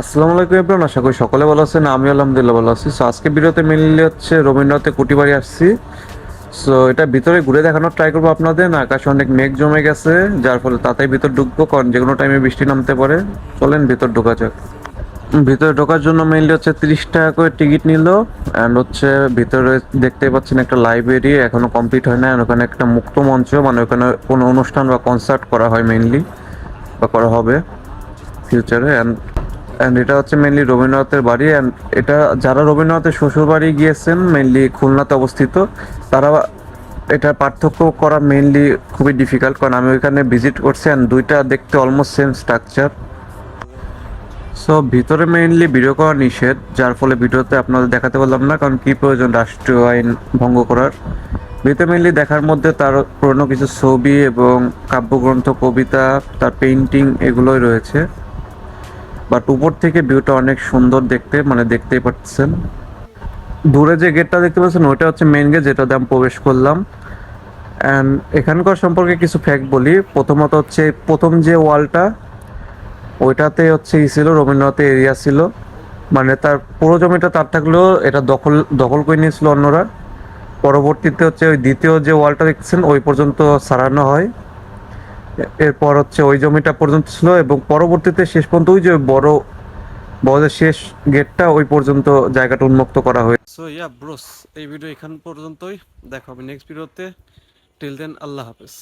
আসসালামু আলাইকুম এভরিওয়ান আশা করি সকলে ভালো আছেন আমি আলহামদুলিল্লাহ ভালো আছি। সো আজকে ভিডিওতে মেনলি হচ্ছে রবীন্দ্রনাথে কুটি বাড়ি আসছি। সো এটা ভিতরে ঘুরে দেখানোর ট্রাই করব আপনাদের আকাশে অনেক মেঘ জমে গেছে, যার ফলে তাতেই ভিতর ঢুকবো, কারণ যে কোনো টাইমে বৃষ্টি নামতে পারে। চলেন ভিতর ঢোকা যাক। ভিতরে ঢোকার জন্য মেইনলি হচ্ছে তিরিশ টাকা করে টিকিট নিল অ্যান্ড হচ্ছে ভিতরে দেখতেই পাচ্ছেন একটা লাইব্রেরি এখনও কমপ্লিট হয় না ওখানে একটা মুক্ত মঞ্চ মানে ওখানে কোনো অনুষ্ঠান বা কনসার্ট করা হয় মেইনলি বা করা হবে ফিউচারে অ্যান্ড অ্যান্ড এটা হচ্ছে মেনলি রবীন্দ্রনাথের বাড়ি অ্যান্ড এটা যারা রবীন্দ্রনাথের শ্বশুর বাড়ি গিয়েছেন মেনলি খুলনাতে অবস্থিত, তারা এটা পার্থক্য করা মেনলি খুবই ডিফিকাল্ট কারণ আমি ওইখানে ভিজিট করছি অ্যান্ড দুইটা দেখতে অলমোস্ট সেম স্ট্রাকচার সো ভিতরে মেইনলি ভিডিও করা নিষেধ, যার ফলে ভিডিওতে আপনাদের দেখাতে পারলাম না কারণ কী প্রয়োজন রাষ্ট্রীয় আইন ভঙ্গ করার। ভিতরে মেইনলি দেখার মধ্যে তার পুরনো কিছু ছবি এবং কাব্যগ্রন্থ, কবিতা, তার পেইন্টিং এগুলোই রয়েছে। বাট উপর থেকে ভিউটা অনেক সুন্দর দেখতে মানে দেখতেই পাচ্ছেন। দূরে যে গেটটা দেখতে পাচ্ছেন, ওইটা হচ্ছে মেইন গেট যেটাতে আমি প্রবেশ করলাম। অ্যান্ড এখানকার সম্পর্কে কিছু ফ্যাক্ট বলি। প্রথমত হচ্ছে, প্রথম যে ওয়ালটা, ওইটাতে হচ্ছে ই ছিল, রবীন্দ্রনাথের এরিয়া ছিল। মানে তার পুরো জমিটা তার থাকলেও এটা দখল দখল করে নিয়েছিল অন্যরা। পরবর্তীতে হচ্ছে ওই দ্বিতীয় যে ওয়ালটা দেখছেন ওই পর্যন্ত সারানো হয়। এরপর হচ্ছে ওই জমিটা পর্যন্ত ছিল এবং পরবর্তীতে শেষ পর্যন্ত ওই যে বড় বড় শেষ গেটটা ওই পর্যন্ত জায়গাটা উন্মুক্ত করা হয়েছে। সো ইয়া ব্রোস এই ভিডিও এখান পর্যন্তই। দেখা হবে নেক্সট ভিডিওতে টিল দেন আল্লাহ হাফেজ।